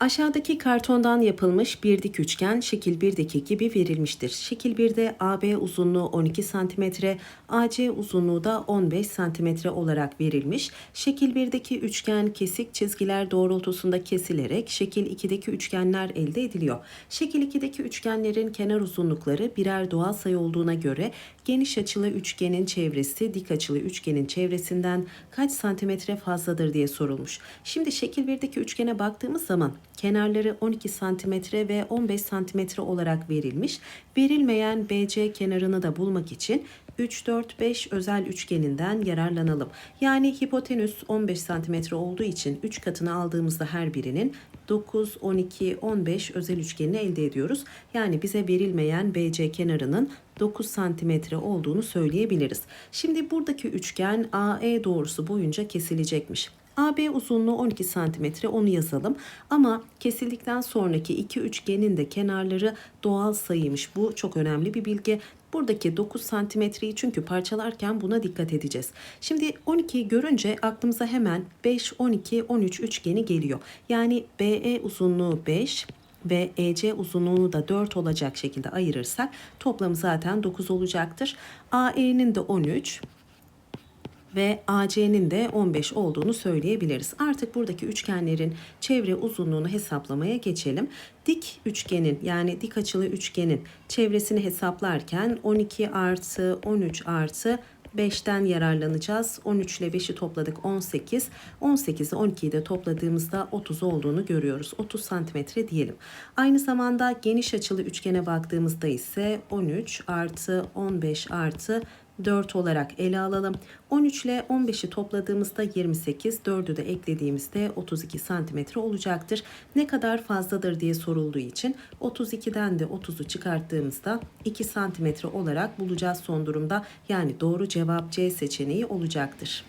Aşağıdaki kartondan yapılmış bir dik üçgen şekil 1'deki gibi verilmiştir. Şekil 1'de AB uzunluğu 12 cm, AC uzunluğu da 15 cm olarak verilmiş. Şekil 1'deki üçgen kesik çizgiler doğrultusunda kesilerek şekil 2'deki üçgenler elde ediliyor. Şekil 2'deki üçgenlerin kenar uzunlukları birer doğal sayı olduğuna göre geniş açılı üçgenin çevresi dik açılı üçgenin çevresinden kaç santimetre fazladır diye sorulmuş. Şimdi şekil 1'deki üçgene baktığımız zaman kenarları 12 santimetre ve 15 santimetre olarak verilmiş. Verilmeyen BC kenarını da bulmak için 3, 4, 5 özel üçgeninden yararlanalım. Yani hipotenüs 15 santimetre olduğu için 3 katını aldığımızda her birinin 9, 12, 15 özel üçgenini elde ediyoruz. Yani bize verilmeyen BC kenarının 9 santimetre olduğunu söyleyebiliriz. Şimdi buradaki üçgen AE doğrusu boyunca kesilecekmiş. AB uzunluğu 12 santimetre onu yazalım. Ama kesildikten sonraki iki üçgenin de kenarları doğal sayıymış. Bu çok önemli bir bilgi. Buradaki 9 santimetreyi çünkü parçalarken buna dikkat edeceğiz. Şimdi 12'yi görünce aklımıza hemen 5, 12, 13 üçgeni geliyor. Yani BE uzunluğu 5, ve EC uzunluğunu da 4 olacak şekilde ayırırsak toplamı zaten 9 olacaktır. AE'nin de 13, ve AC'nin de 15 olduğunu söyleyebiliriz. Artık buradaki üçgenlerin çevre uzunluğunu hesaplamaya geçelim. Dik üçgenin yani dik açılı üçgenin çevresini hesaplarken 12 artı 13 artı 5'ten yararlanacağız. 13 ile 5'i topladık 18. 18'i 12'yi de topladığımızda 30 olduğunu görüyoruz. 30 santimetre diyelim. Aynı zamanda geniş açılı üçgene baktığımızda ise 13 artı 15 artı 4 olarak ele alalım. 13 ile 15'i topladığımızda 28, 4'ü de eklediğimizde 32 santimetre olacaktır. Ne kadar fazladır diye sorulduğu için 32'den de 30'u çıkarttığımızda 2 santimetre olarak bulacağız son durumda. Yani doğru cevap C seçeneği olacaktır.